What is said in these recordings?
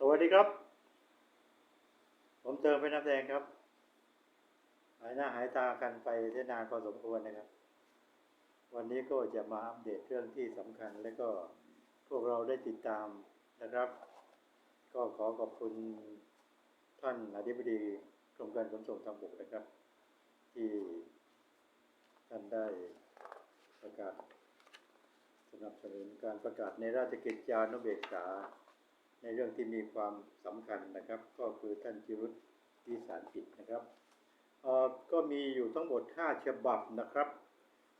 สวัสดีครับ ผมเติมเป็นน้ำแดงครับ หายหน้าหายตากันไปได้นานพอสมควรนะครับ วันนี้ก็จะมาอัปเดตเรื่องที่สำคัญ และก็พวกเราได้ติดตามนะครับ ก็ขอขอบคุณท่านอธิบดีกรมการขนส่งทางบกนะครับ ที่ท่านได้ประกาศสนับสนุนการประกาศในราชกิจจานุเบกษา ในเรื่องที่มีความสำคัญนะครับ ก็คือท่านจิรุตวิสารกิจนะครับก็มีอยู่ทั้งหมด 5 ฉบับนะครับ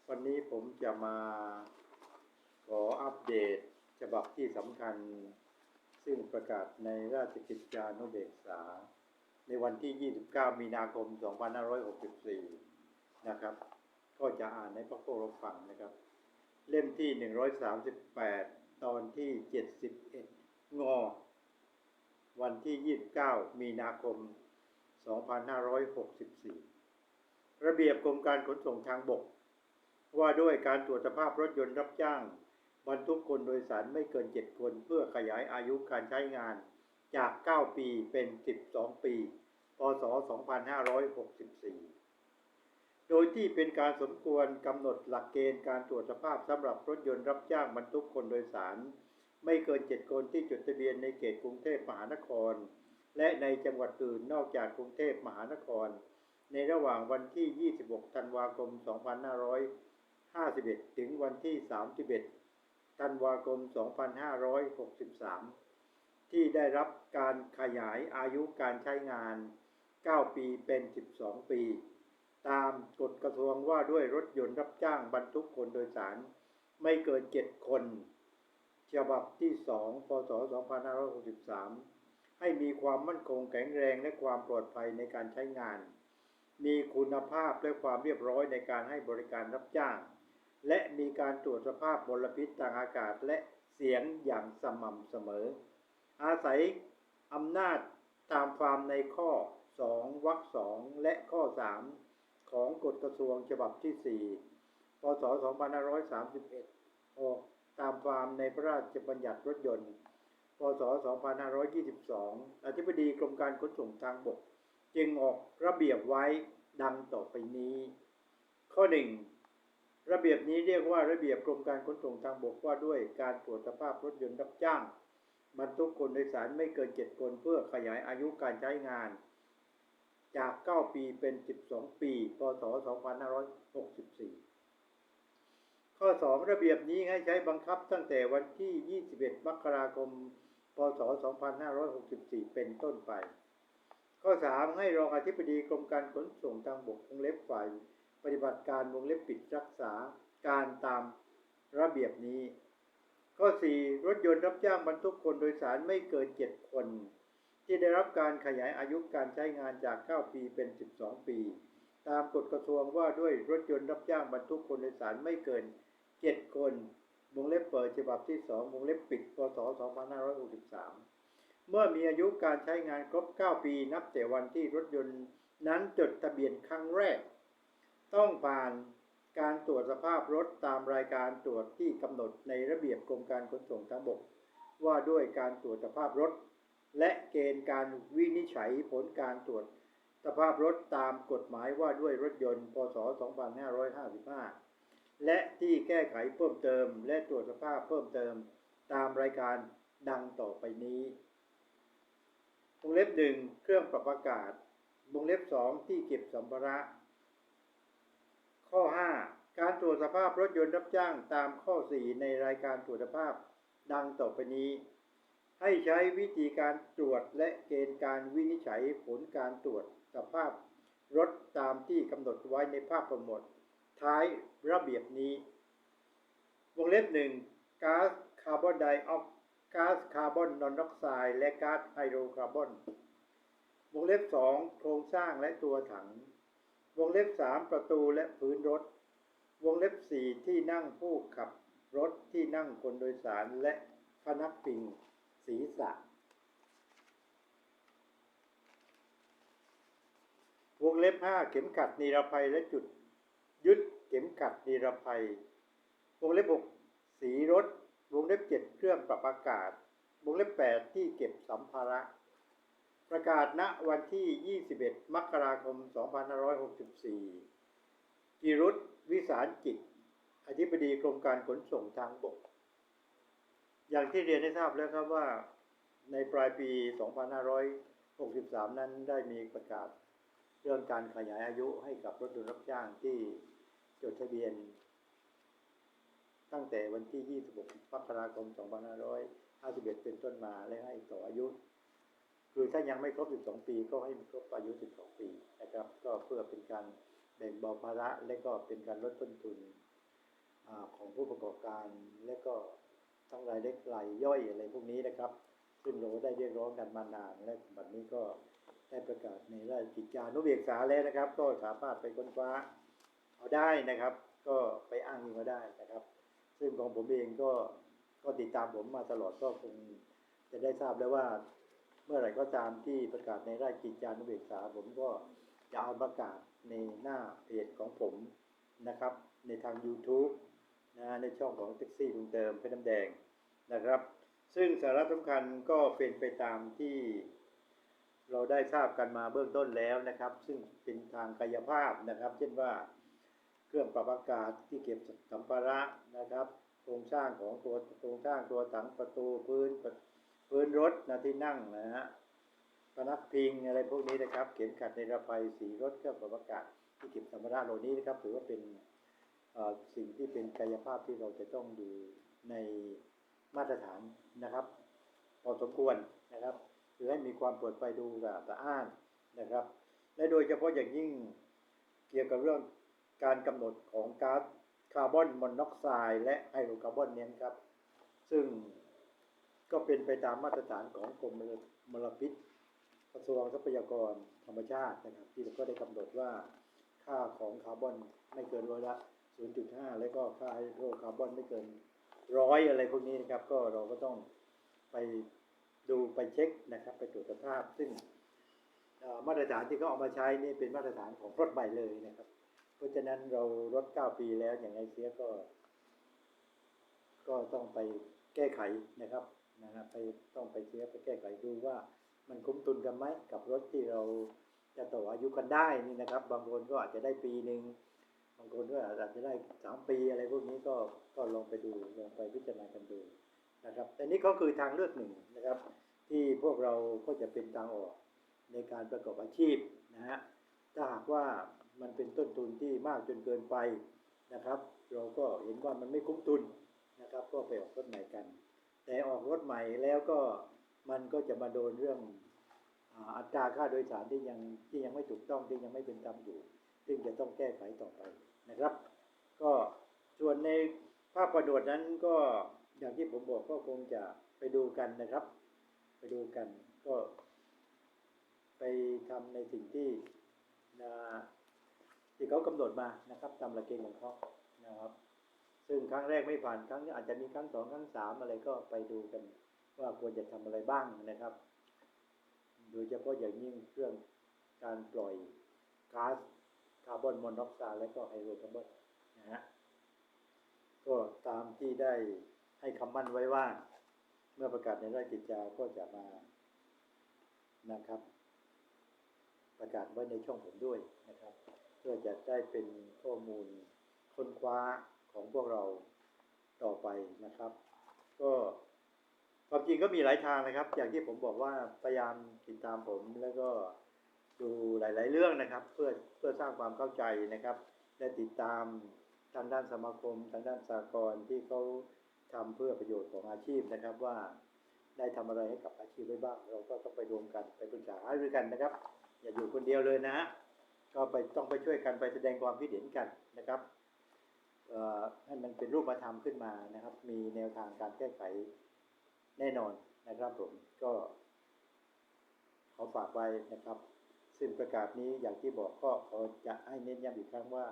วันนี้ผมจะมาขออัปเดตฉบับที่สำคัญ ซึ่งประกาศในราชกิจจานุเบกษา ในวันที่ 29 มีนาคม 2564 นะครับ ก็จะอ่านให้พวกเราฟังนะครับ เล่มที่ 138 ตอนที่ 71 งอ วันที่ 29 มีนาคม 2564 ระเบียบกรมการขนส่งทางบก ว่าด้วยการตรวจสภาพรถยนต์รับจ้าง บรรทุกคนโดยสารไม่เกิน 7 คนเพื่อขยายอายุการใช้งานจาก 9 ปีเป็น 12 ปี พศ 2564 โดยที่เป็นการสมควรกำหนดหลักเกณฑ์การตรวจสภาพสำหรับรถยนต์รับจ้างบรรทุกคนโดยสาร ไม่เกิน7คนที่จดทะเบียนในเขตกรุงเทพมหานคร และในจังหวัดอื่นนอกจากกรุงเทพมหานคร ในระหว่างวันที่ 26 ธันวาคม 2551 ถึงวันที่ 31 ธันวาคม 2563 ที่ได้รับการขยายอายุการใช้งาน 9 ปีเป็น 12 ปี ตามกฎกระทรวงว่าด้วยรถยนต์รับจ้างบรรทุกคนโดยสาร ไม่เกิน 7 คน ฉบับที่ 2 พศ 2563 ให้มีความมั่นคงแข็งแรงและความปลอดภัยในการใช้งาน มีคุณภาพและความเรียบร้อยในการให้บริการรับจ้าง และมีการตรวจสภาพมลพิษทางอากาศและเสียงอย่างสม่ำเสมอ อาศัยอำนาจตามความในข้อ 2 วรรค 2 และข้อ 3 ของกฎกระทรวงฉบับที่ 4 พศ 2531ออก ตามความในพระราชบัญญัติรถยนต์ พศ 2522 อธิบดีกรมการขนส่งทางบก จึงออกระเบียบไว้ดังต่อไปนี้ ข้อ 1 ระเบียบนี้เรียกว่าระเบียบกรมการขนส่งทางบกว่าด้วยการตรวจสภาพรถยนต์รับจ้างบรรทุกคนโดยสารไม่เกิน 7 คนเพื่อขยายอายุการใช้งาน จาก 9 ปีเป็น 12 ปี พศ 2564 ข้อ 2 ระเบียบนี้ให้ใช้บังคับตั้งแต่วันที่ 21 มกราคม พศ 2564 เป็นต้นไป ข้อ 3 ให้รองอธิบดีกรมการขนส่งทางบกวงเล็บฝ่ายปฏิบัติการวงเล็บปิดรักษาการตามระเบียบนี้ ข้อ 4 รถยนต์รับจ้างบรรทุกคนโดยสารไม่เกิน 7 คน ที่ได้รับการขยายอายุการใช้งานจาก 9 ปีเป็น 12 ปี ตามกฎกระทรวงว่าด้วยรถยนต์รับจ้างบรรทุกคนโดยสารไม่เกิน7 คนวงเล็บเปิดฉบับที่2วงเล็บปิดพศ2563 เมื่อมีอายุการใช้งานครบ 9 ปีนับแต่วันที่รถยนต์นั้นจดทะเบียนครั้งแรก ต้องผ่านการตรวจสภาพรถตามรายการตรวจที่กำหนดในระเบียบกรมการขนส่งทางบก ว่าด้วยการตรวจสภาพรถ และเกณฑ์การวินิจฉัยผลการตรวจสภาพรถตามกฎหมายว่าด้วยรถยนต์ พศ 2555 และที่แก้ไขเพิ่มเติม และตรวจสภาพเพิ่มเติมตามรายการดังต่อไปนี้วงเล็บหนึ่งเครื่องปรับอากาศวงเล็บสองที่เก็บสัมภาระ ข้อ 5 การตรวจสภาพรถยนต์รับจ้างตามข้อ 4 ในรายการตรวจสภาพดังต่อไปนี้ ให้ใช้วิธีการตรวจและเกณฑ์การวินิจฉัยผลการตรวจสภาพรถตามที่กำหนดไว้ในภาพกำหนด ท้ายระเบียบนี้ วงเล็บหนึ่งก๊าซคาร์บอนไดออกก๊าซคาร์บอนมอนอกไซด์และก๊าซไฮโดรคาร์บอนวงเล็บสองโครงสร้างและตัวถัง วงเล็บสามประตูและพื้นรถ วงเล็บสี่ที่นั่งผู้ขับรถที่นั่งคนโดยสารและพนักพิงศีรษะ วงเล็บห้าเข็มขัดนิรภัยและจุด ยึดเข็มขัดนิรภัยวงเล็บหกสีรถ วงเล็บเจ็ดเครื่องปรับอากาศ วงเล็บ8ที่เก็บสัมภาระ ประกาศณวันที่ 21 มกราคม 2564กิรุตวิสารจิต อธิบดีกรมการขนส่งทางบก อย่างที่เรียนให้ทราบแล้วครับว่า ในปลายปี 2563 นั้นได้มีประกาศเรื่องการขยายอายุให้กับรถยนต์รับจ้างที่ จดทะเบียน ตั้งแต่วันที่ 26มกราคม 2551 เป็นต้นมาและให้ต่ออายุ คือถ้ายังไม่ครบ 12 ปีก็ให้ครบอายุ 12 ปีนะครับ ก็เพื่อเป็นการแบ่งเบาภาระและก็เป็นการลดต้นทุนอของผู้ประกอบการและก็ทั้งรายเล็กรายย่อยอะไรพวกนี้นะครับ ซึ่งเราได้เรียกร้องกันมานานและบัดนี้ก็ได้ประกาศในราชกิจจานุเบกษาแล้วนะครับ ก็สามารถไปค้นคว้า เอาได้นะครับ ก็ไปอ้างอิงเอาได้นะครับ ซึ่งของผมเองก็ก็ติดตามผมมาตลอดก็คงจะได้ทราบแล้วว่า เมื่อไหร่ก็ตามที่ประกาศในราชกิจจานุเบกษา ผมก็จะเอาประกาศในหน้าเพจของผมนะครับ ในทาง YouTube นะในช่องของแท็กซี่ลุงเติมเพชรน้ำแดงนะครับ ซึ่งสาระสำคัญก็เป็นไปตามที่เราได้ทราบกันมาเบื้องต้นแล้วนะครับ ซึ่งเป็นทางกายภาพนะครับ เช่นว่า เครื่องปรับอากาศที่เก็บสัมภาระนะครับ โครงสร้างของตัวโครงสร้างตัวถังประตูพื้นพื้นรถนะที่นั่งนะฮะพนักพิงอะไรพวกนี้นะครับ เข็มขัดในระภัยสีรถเครื่องปรับอากาศที่เก็บสัมภาระเหล่านี้นะครับ ถือว่าเป็นสิ่งที่เป็นกายภาพที่เราจะต้องดูในมาตรฐานนะครับ พอสมควรนะครับคือให้มีความปลอดภัยดูสะอาดสะอ้านนะครับ และโดยเฉพาะอย่างยิ่งเกี่ยวกับเรื่อง การกำหนดของก๊าซคาร์บอนมอนอกไซด์และไฮโดรคาร์บอนเนี่ยครับ ซึ่งก็เป็นไปตามมาตรฐานของกรมมลพิษกระทรวงทรัพยากรธรรมชาตินะครับ ที่ก็ได้กำหนดว่าค่าของคาร์บอนไม่เกินร้อยละ 0.5 แล้วก็ค่าไฮโดรคาร์บอนไม่เกินร้อยอะไรพวกนี้นะครับ ก็เราก็ต้องไปดูไปเช็คนะครับ ไปตรวจสภาพ ซึ่งมาตรฐานที่เขาเอามาใช้นี่เป็นมาตรฐานของรถใหม่เลยนะครับ เพราะฉะนั้นเรารถ9ปีแล้วอย่างไรเสียก็ ก็ต้องไปแก้ไขนะครับนะฮะไปต้องไปเสียไปแก้ไขดูว่า มันคุ้มทุนกันไหมกับรถที่เราจะต่ออายุกันได้นี่นะครับ บางคนก็อาจจะได้ปีหนึ่งบางคนก็อาจจะได้สามปีอะไรพวกนี้ก็ก็ลองไปดูลองไปพิจารณากันดูนะครับแต่นี่ก็คือทางเลือกหนึ่งนะครับ ที่พวกเราก็จะเป็นทางออกในการประกอบอาชีพนะฮะถ้าหากว่า มันเป็นต้นทุนที่มากจนเกินไปนะครับ เราก็เห็นว่ามันไม่คุ้มทุนนะครับ ก็ไปออกรถใหม่กัน แต่ออกรถใหม่แล้วก็มันก็จะมาโดนเรื่องอัตราค่าโดยสารที่ยังที่ยังไม่ถูกต้องที่ยังไม่เป็นธรรมอยู่ ซึ่งจะต้องแก้ไขต่อไปนะครับ ก็ส่วนในภาพประดวดนั้นก็อย่างที่ผมบอกก็คงจะไปดูกันนะครับ ไปดูกันก็ไปทำในสิ่งที่นะ ที่เขากำหนดมานะครับตามหลักเกณฑ์ของเขานะครับ ซึ่งครั้งแรกไม่ผ่านครั้งนี้อาจจะมีครั้งสองครั้งสามอะไรก็ไปดูกัน ว่าควรจะทำอะไรบ้างนะครับ โดยเฉพาะอย่างยิ่งเรื่องการปล่อยก๊าซคาร์บอนมอนอกไซด์และก็ไฮโดรคาร์บอนนะฮะก็ตามที่ได้ให้คำมั่นไว้ว่า เมื่อประกาศในราชกิจจาก็จะมานะครับ ประกาศไว้ในช่องผมด้วยนะครับ พื่อจะได้เป็นข้อมูลค้นคว้าของพวกเราต่อไปนะครับ ก็ความจริงก็มีหลายทางนะครับ อย่างที่ผมบอกว่าพยายามติดตามผมแล้วก็ดูหลาย ๆ เรื่องนะครับ เพื่อเพื่อสร้างความเข้าใจนะครับ และติดตามทางด้านสมาคม ทางด้านสากลที่เขาทำเพื่อประโยชน์ของอาชีพนะครับว่าได้ทำอะไรให้กับอาชีพไว้บ้าง เราก็ต้องไปรวมกันไปปรึกษาหารือกันนะครับ อย่าอยู่คนเดียวเลยนะฮะ ก็ไปต้องไปช่วยกันไปแสดงความคิดเห็นกันนะครับให้มันเป็นรูปธรรมขึ้นมานะครับ มีแนวทางการแก้ไขแน่นอนนะครับผมก็ขอฝากไว้นะครับ ซึ่งประกาศนี้อย่างที่บอกก็ขอจะให้เน้นย้ำอีกครั้งว่า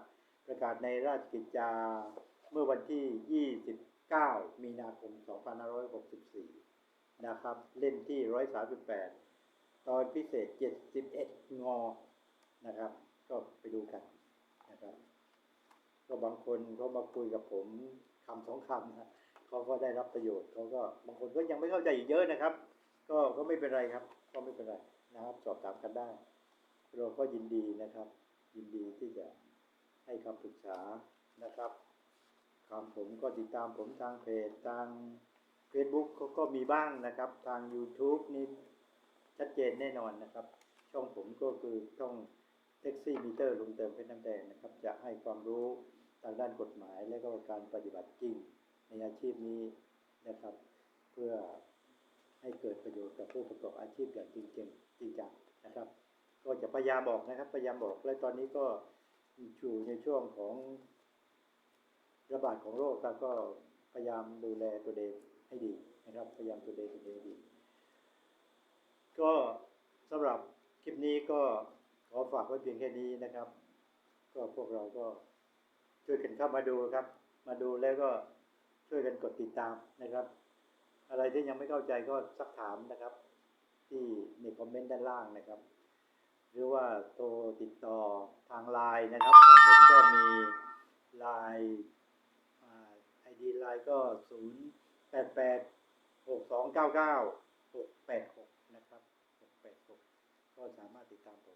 ประกาศในราชกิจจาเมื่อวันที่ 29 มีนาคม 2564 นะครับ เล่มที่ 138 ตอนพิเศษ 71 งอนะครับ ก็ไปดูกันนะครับ ก็บางคนเขามาคุยกับผมคำสองคำนะเขาก็ได้รับประโยชน์เขาก็บางคนก็ยังไม่เข้าใจอีกเยอะนะครับ ก็ก็ไม่เป็นไรครับ ก็ไม่เป็นไรนะครับ สอบถามกันได้ เราก็ยินดีนะครับ ยินดีที่จะให้คำปรึกษานะครับคำผมก็ติดตามผมทางเพจทาง Facebook เขาก็มีบ้างนะครับ ทาง YouTube นี่ชัดเจนแน่นอนนะครับ ช่องผมก็คือช่อง ท็กซี่มิเตอร์ลุงเติมเพชรน้ำแดงนะครับ จะให้ความรู้ทางด้านกฎหมาย และก็การปฏิบัติจริงในอาชีพนี้นะครับ เพื่อให้เกิดประโยชน์กับผู้ประกอบอาชีพอย่างจริงจริงจริงจังนะครับ ก็จะพยายามบอกนะครับพยายามบอกและตอนนี้ก็อยู่ในช่วงของระบาดของโรคครับก็พยายามดูแลตัวเองให้ดีนะครับพยายามตัวเองให้ดี ก็สำหรับคลิปนี้ก็ ขอฝากไว้เพียงแค่นี้นะครับ ก็พวกเราก็ช่วยกันเข้ามาดูครับ มาดูแล้วก็ช่วยกันกดติดตามนะครับ อะไรที่ยังไม่เข้าใจก็สักถามนะครับ ที่ในคอมเมนต์ด้านล่างนะครับ หรือว่าโทรติดต่อทางไลน์นะครับของผมก็มีไลน์ไอดีไลน์ก็ศูนย์แปดแปดหกสองเก้าเก้าหกแปดหกนะครับหกแปดหกก็สามารถติดตามผม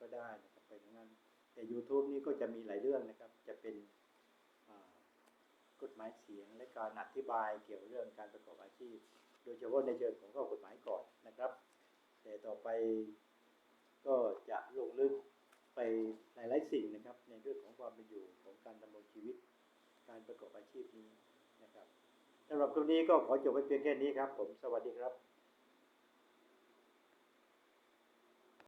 ก็ได้นะครับไปทั้งนั้น แต่ YouTube นี่ก็จะมีหลายเรื่องนะครับ จะเป็นกฎหมายเสียงและการอธิบายเกี่ยวเรื่องการประกอบอาชีพ โดยเฉพาะในเชิงของข้อกฎหมายก่อนนะครับ แต่ต่อไปก็จะลงลึกไปหลายๆสิ่งนะครับ ในเรื่องของความเป็นอยู่ของการดำรงชีวิต การประกอบอาชีพนี้นะครับสำหรับคลิปนี้ก็ขอจบไว้เพียงแค่นี้ครับ ผมสวัสดีครับ